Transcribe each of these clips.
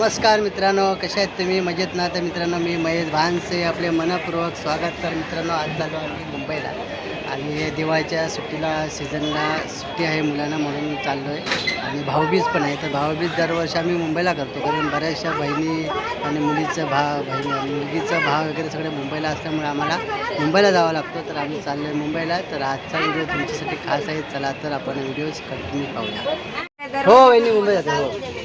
नमस्कार मित्रांनो कशा आहेत तुम्ही? मजेत ना? तर मित्रांनो मी महेश भानसे आपले मनपूर्वक स्वागत. तर मित्रांनो आज चाललो आम्ही मुंबईला. आणि दिवाळीच्या सुट्टीला सीझनला सुट्टी आहे मुलांना म्हणून चाललो आहे आणि भाऊबीज पण आहे. तर भाऊबीज दरवर्षी आम्ही मुंबईला करतो. कारण बऱ्याचशा बहिणी आणि मुलीचं भाव बहिणी मुलगीचा भाव वगैरे सगळे मुंबईला असल्यामुळे आम्हाला मुंबईला जावं लागतं. तर आम्ही चाललो आहे मुंबईला. तर आजचा व्हिडिओ तुमच्यासाठी खास आहे. चला तर आपण व्हिडिओज कंटिन्यू पाहूया. हो वहिनी मुंबई जाते. हो.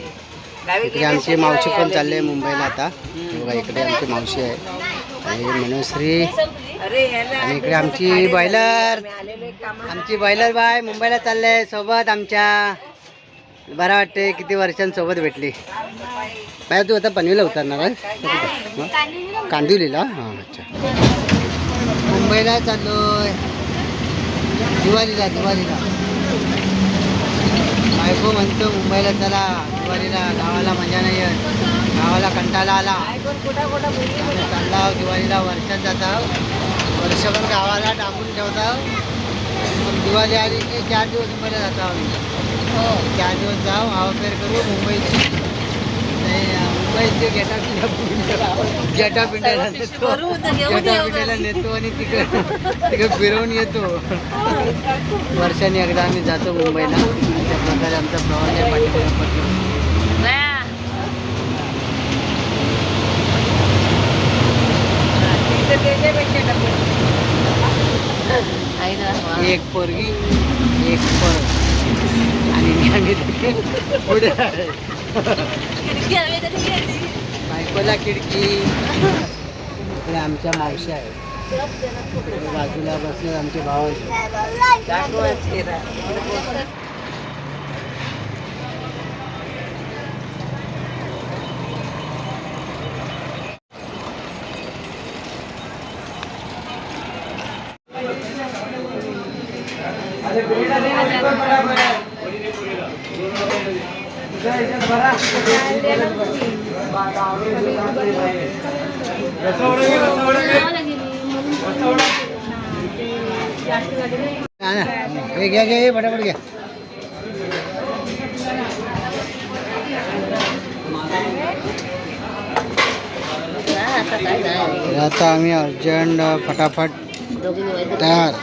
इकडे आमची मावशी पण चालली आहे मुंबईला आता. बघा इकडे आमची मावशी आहे. आणि मनोश्री. आणि इकडे आमची बॉयलर आमची बॉयलर बाय मुंबईला चालले आहे सोबत आमच्या. बरं वाटते किती वर्षांसोबत भेटली. बाय तू आता पनवेलला उतरणार आहे? हं? कांदिवलीला? हां अच्छा. मुंबईला चाललोय. दिवाळीला दिवाळीला. बायको म्हणतो मुंबईला चला दिवाळीला गावाला मजा नाही येत. गावाला कंटाळा आला. चालला दिवाळीला वर्षात जाता वर्षभर गावाला डांबून ठेवता मग दिवाळी आली की चार दिवस मुंबईला जातो आम्ही. चार दिवस जाऊ आवाफेर करू मुंबईची. मुंबईचे गेटा पिंडा गेटा पिंड्याला नेतो. गेटा पिंड्याला नेतो आणि तिकडे तिकडे फिरवून येतो. वर्षाने एकदा आम्ही जातो मुंबईला. अशा प्रकारे आमचा प्रवास आहे पाठीमागे एक पोरगी एक पोर. आणि पुढे. बायकोला खिडकी. इकडे आमच्या मावशी इकडे बाजूला बसले आमचे भाव हे घ्या घ्या हे फटाफट घ्या. आता आम्ही अर्जंट फटाफट तयार.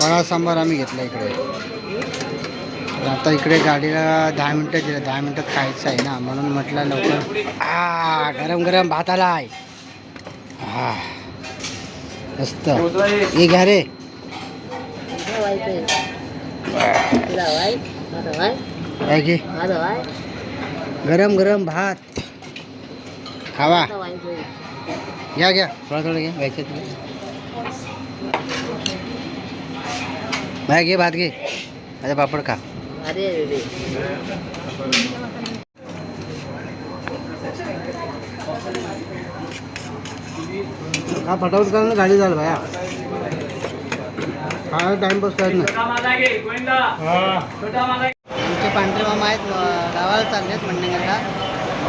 फळा सांबार आम्ही घेतला इकडे. आता इकडे गाडीला दहा मिनटं दिलं. दहा मिनटात खायचं आहे ना म्हणून म्हटलं लवकर. आ गरम गरम भात आला आहे हा मस्त. हे घ्या रे. काय गरम गरम भात. खावा. घ्या घ्या. थोडा थोडा घ्या. घ्यायचं तुला घे भात घे. आता पापड खा. फटाफट करा ना. गाडी झालं भाया. हा टाइमपास करत नाही. आमचे पांढरे मामा आहेत गावाला चालले आहेत मंडणगडला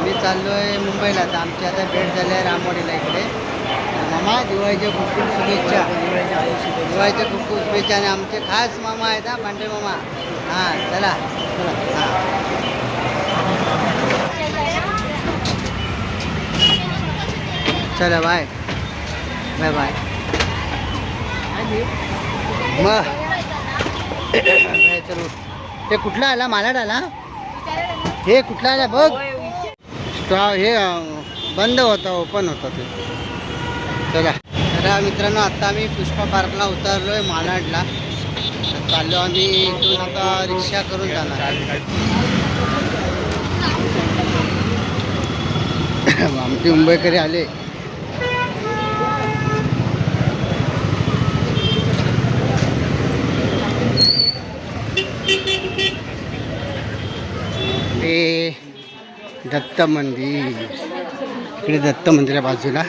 मी चाललो आहे मुंबईला तर आमची आता भेट झाली आहे रामवाडीला इकडे. मामा दिवाळीच्या खूप खूप शुभेच्छा. दिवाळीच्या खूप खूप शुभेच्छा आणि आमचे खास मामा आहेत हा पांढरे मामा हां चला. चला हां. चला बाय बाय बाय मग चलो ते कुठला आला? मालाड आला? हे कुठला आला? बघ. स्टॉ हे बंद होता ओपन होता ते. चला. तर मित्रांनो आता आम्ही पुष्पा पार्कला उतरलो आहे मालाडला चाललो आम्ही इथून आता रिक्षा करून जाणार आमचे मुंबईकडे आले हे दत्त मंदिर इकडे दत्त मंदिरा बाजूला.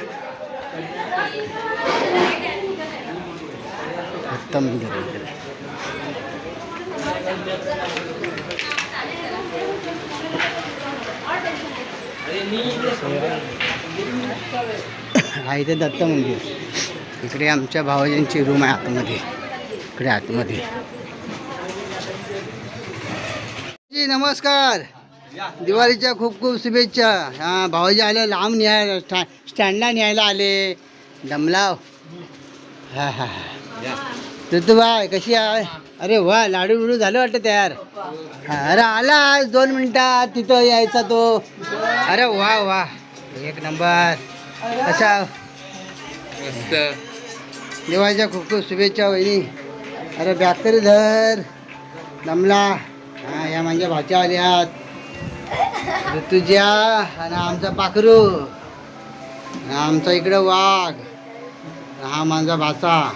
दत्त मंदिर हा इथे दत्त मंदिर इकडे आमच्या भावाजींची रूम आहे आतमध्ये. इकडे आतमध्ये. जी नमस्कार. दिवाळीच्या खूप खूप शुभेच्छा. हा भाऊजी आले लांब न्याय स्टॅ स्टँडला न्यायला आले. दमलाव. हा हा ऋतुबाय कशी आहे? अरे वा लाडू बिडू झालं वाटतं तयार. हा, अरे आला आज दोन मिनिटात तिथं यायचा तो. अरे वा वा. एक नंबर. कशा दिवाळीच्या खूप खूप शुभेच्छा वहिनी. अरे बॅटरी धर. दमला. हा या माझ्या भाच्या आल्यात. ऋतुजा आणि आमचा पाखरू. आमचा इकडं वाघ. हा माझा भाचा.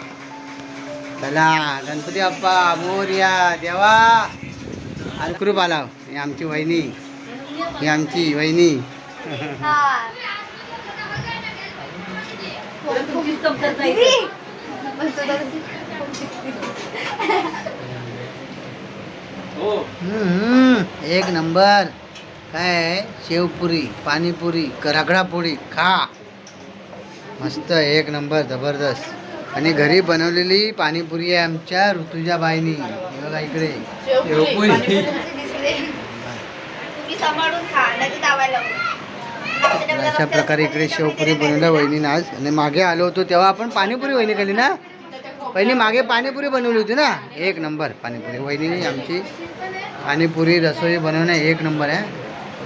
चला गणपती बाप्पा मोर्या देवा. आणि कृप आला ही आमची वहिनी. ही आमची वहिनी. हम्म, एक नंबर. काय आहे? शेवपुरी पाणीपुरी रगडापोळी खा. मस्त एक नंबर जबरदस्त. आणि घरी बनवलेली पाणीपुरी आहे आमच्या ऋतुजा बाईनी बघा इकडे. शेवपुरी. अशा प्रकारे इकडे शेवपुरी बनवल्या वहिनी आज. आणि मागे आलो होतो तेव्हा आपण पाणीपुरी वहिनी केली ना? पहिली मागे पाणीपुरी बनवली होती ना? एक नंबर पाणीपुरी. वहिनी आमची पाणीपुरी रसोई बनवणं एक नंबर आहे.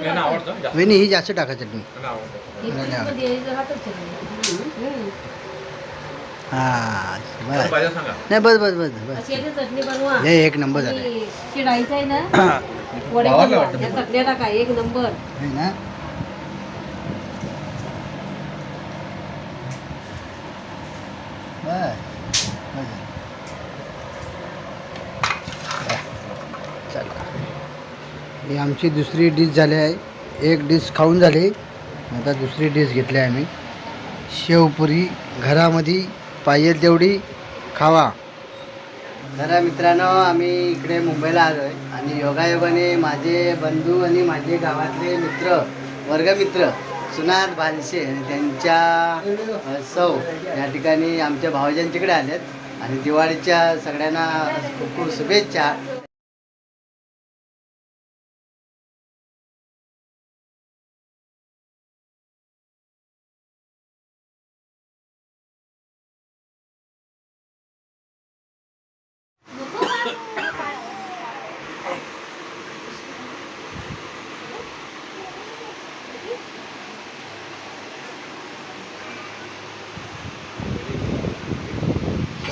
वहिनी ही जास्त टाका चटणी हा बस नाही. बस बस बस बस. चटणी बनवा. हे एक नंबर झालं. आणि शिडायचं आहे ना वडे बनवा. त्या चटण्या टाका एक नंबर. है ना. बस. ही आमची दुसरी डिश झाली आहे. एक डिश खाऊन झाली. आता दुसरी डिश घेतली आहे आम्ही. शेवपुरी घरामध्ये पाहिजे तेवढी खावा. तर मित्रांनो आम्ही इकडे मुंबईला आलो आहे आणि योगायोगाने माझे बंधू आणि माझे गावातले मित्र वर्गमित्र सुनाथ भानशे त्यांच्या सौ या ठिकाणी आमच्या भावजांच्याकडे आहेत आणि दिवाळीच्या सगळ्यांना खूप खूप शुभेच्छा.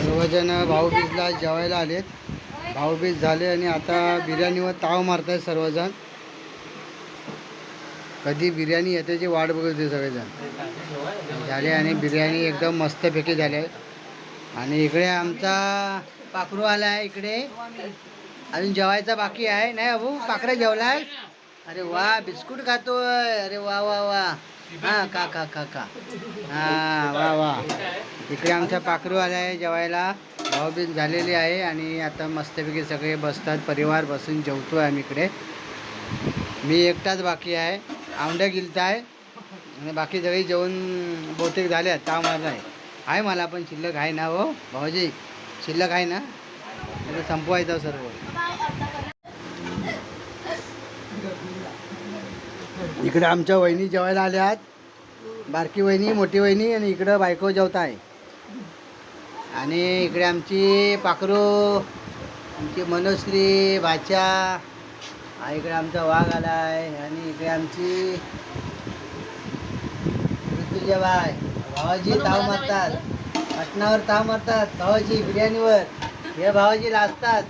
सर्वजण भाऊबीजला जेवायला आलेत. भाऊबीज झाले आणि आता बिर्याणीवर ताव मारत आहेत सर्वजण. कधी बिर्याणी येते वाट बघत होते सगळेजण. झाले आणि बिर्याणी एकदम मस्तपैकी झाले. आणि इकडे आमचा पाखरू आला आहे इकडे. अजून जेवायचा बाकी आहे. नाही अबू पाखरा आहे अरे वा बिस्कुट खातोय. अरे वा वा वा. हा का का का का. हा वा वा. इकडे आमचा पाखरू आला आहे जेवायला. भाऊबीज झालेली आहे आणि आता मस्तपैकी सगळे बसतात परिवार बसून जेवतो आहे आम्ही इकडे. मी एकटाच बाकी आहे. आवंड्या गिलत आहे. आणि बाकी सगळी जेवण बहुतेक झाले आहेत ताव माझा आहे. आहे मला पण शिल्लक आहे ना हो भाऊजी? शिल्लक आहे ना? आता संपवायचं सर्व. इकडे आमच्या वहिनी जेवायला आल्या आहेत. बारकी वहिनी मोठी वहिनी आणि इकडं बायको जेवत आहे आणि इकडे आमची पाखरू आमची मनोश्री भाच्या इकडे आमचा वाघ आला आहे आणि इकडे आमची ऋतुजा बाय. भावाजी ताव मारतात. मटणावर ताव मारतात. भावाजी बिर्याणीवर. हे भावाजी लाजतात.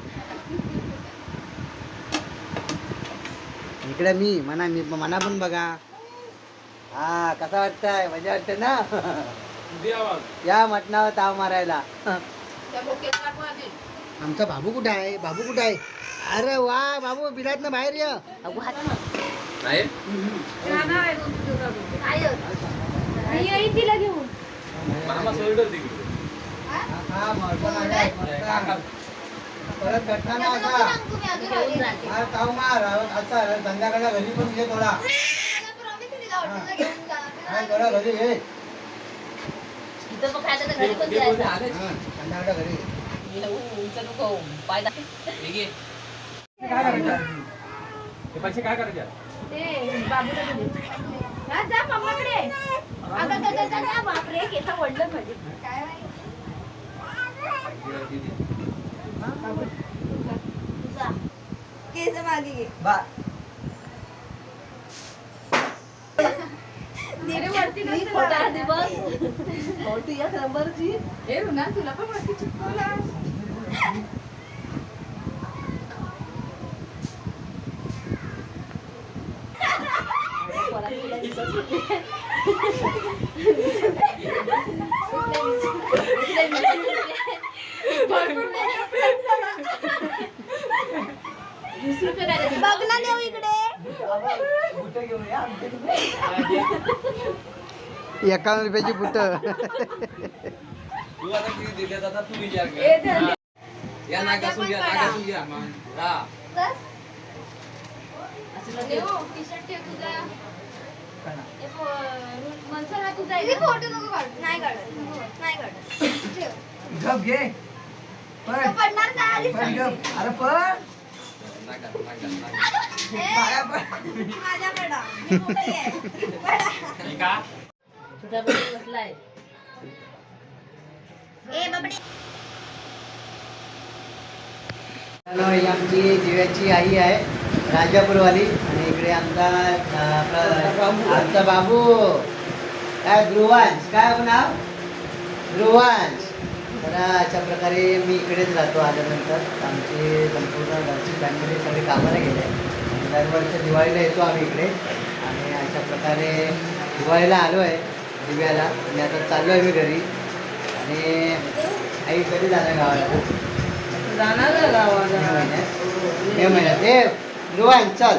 इकडे मी म्हणा मी मना पण बघा. हा कसा वाटतंय? मजा वाटते ना? या मटणावर ताव मारायला. आमचा बाबू कुठे आहे? बाबू कुठे आहे? अरे वा बाबू बिलात ना बाहेर ये. नाही? होत. मी येईन तिला घेऊन हा, मोठा नाला आहे, मोठा. परत भेटणार ना नको असा. हा, ताव मार असा संध्याकाळला घरी पण घे थोडा. काय थोडा घरी घे घरी. हा, घे. ते बाबूला दिले. हा, जा मम्माकडे. अगं, गं, गं, गं, गं, बापरे, केस ओढलं माझे. काय माहिती. जा. केस मागे घे. नीरे वरती नसतं बघ ना देऊ इकडे एकावन्न रुपयाची बुट तू आता किती देतात आता तू विचार कर या ना घासून घ्या ना घासून घ्या मग. हा. बस. देऊ, टी-शर्ट ठेव तुझा. हे फो- मनसर हा तुझा आहे ना? फोटो नको काढू. नाही काढत. नाही काढत. ठेव. गप घे तो पडणार. अरे पण नाका, नाका, नाका. ए, माझ्या पडा. मी मोठी आहे. पडा. हॅलो, ही आमची दिव्याची आई आहे राजापूरवाली. आणि इकडे आमचा आमचा बाबू. काय ध्रुवांश? काय नाव? ध्रुवांश. तर अशा प्रकारे मी इकडेच राहतो आल्यानंतर. आमची संपूर्ण घरची फॅमिली सगळे कामाला गेले. आणि दरवर्षी दिवाळीला येतो आम्ही इकडे. आणि अशा प्रकारे दिवाळीला आलो आहे दिव्याला. आणि आता चाललो आहे मी घरी. आणि आई कधी जाणार गावाला? मे महिन्यात. मे महिन्यात. ए ध्रुवन चल.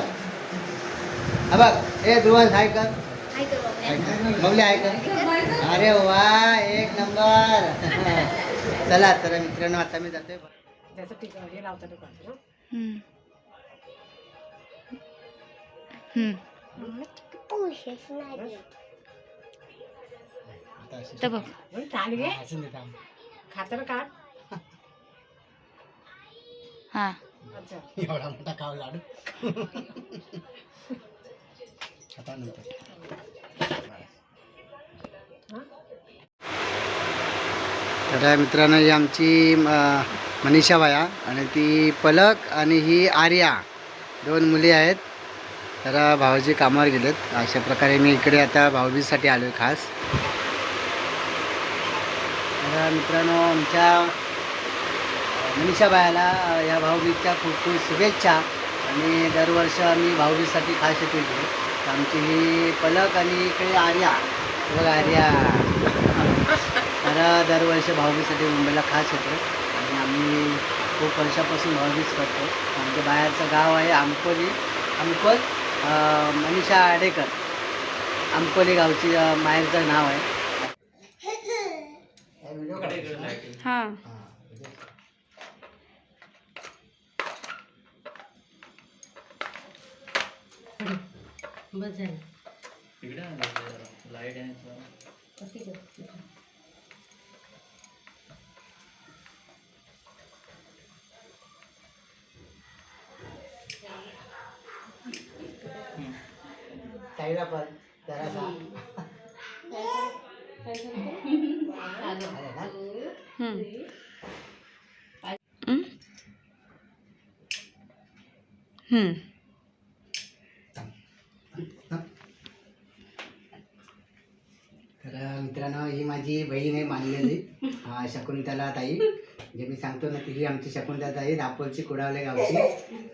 हा बघ. ए ध्रुवन हाय कर. बघले हाय कर अरे वा एक नंबर. चला तर मित्रांनो आता मी जातोय. तर बघ. खातर हा एवढा मोठा खाव लाडू. आता नंतर. तर मित्रांनो ही आमची मनीषा बाया आणि ती पलक आणि ही आर्या. दोन मुली आहेत. तर भाऊजी कामावर गेलेत. अशा प्रकारे मी इकडे आता भाऊबीजसाठी आलो आहे खास. तर मित्रांनो आमच्या मनीषा बायाला या भाऊबीजच्या खूप खूप शुभेच्छा. आणि दरवर्ष आम्ही भाऊबीजसाठी खास येतो इकडे. तर आमची ही पलक आणि इकडे आर्या. बघा आर्या. तर दरवर्षी भाऊबीजसाठी मुंबईला खास येतो आणि आम्ही खूप वर्षापासून भाऊबीज करतो. आमच्या बाहेरचं गाव आहे आमकोली. अंकोल मनीषा आडेकर. आमकोली गावची माहेरचं नाव आहे. हा बस झालं. इकडे आण जरा. लाइट आहे ना. साईडला पण जरासा. आले ना? तर मित्रांनो ही माझी बहीण आहे मानलेली हा शकुंतला ताई जे मी सांगतो ना ती ही आमची शकुंतला आहे दापोलची कुडावले गावची.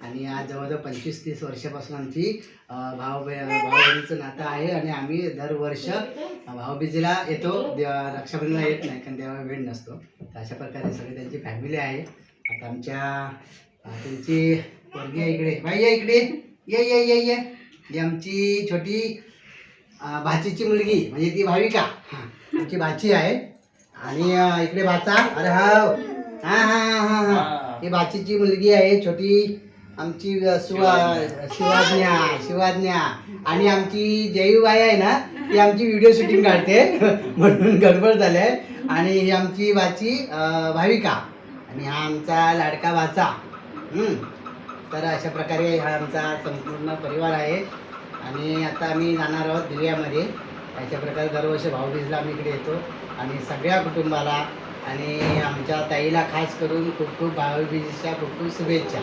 आणि आज जवळजवळ पंचवीस तीस वर्षापासून आमची भाऊ भाऊबीचं नातं आहे आणि आम्ही दरवर्ष भाऊबीजीला येतो. दे- रक्षाबंधनला येत नाही कारण तेव्हा वेळ नसतो. तर अशा प्रकारे सगळी त्यांची फॅमिली आहे. आता आमच्या त्यांची पोरगी आहे इकडे. बाई या इकडे. ये ये ये ये. ही आमची छोटी भाचीची मुलगी म्हणजे ती भाविका. हां आमची भाची आहे. आणि इकडे भाचा. अरे हा हा हा हा हा ही. भाचीची मुलगी आहे छोटी. आमची सुवा शिवाज्ञा शिवाज्ञा. आणि आमची जयूबाई आहे ना ती आमची व्हिडिओ शूटिंग काढते. म्हणून गडबड झाले आणि ही आमची अं, भाविका. आणि हा आमचा लाडका हम्म. तर अशा प्रकारे हा आमचा संपूर्ण परिवार आहे. आणि आता आम्ही जाणार आहोत दिव्यामध्ये अशा प्रकारे दरवर्षी भाऊबीजला आम्ही इकडे येतो. आणि सगळ्या कुटुंबाला आणि आमच्या ताईला खास करून खूप खूप भाऊबीजेच्या खूप खूप शुभेच्छा.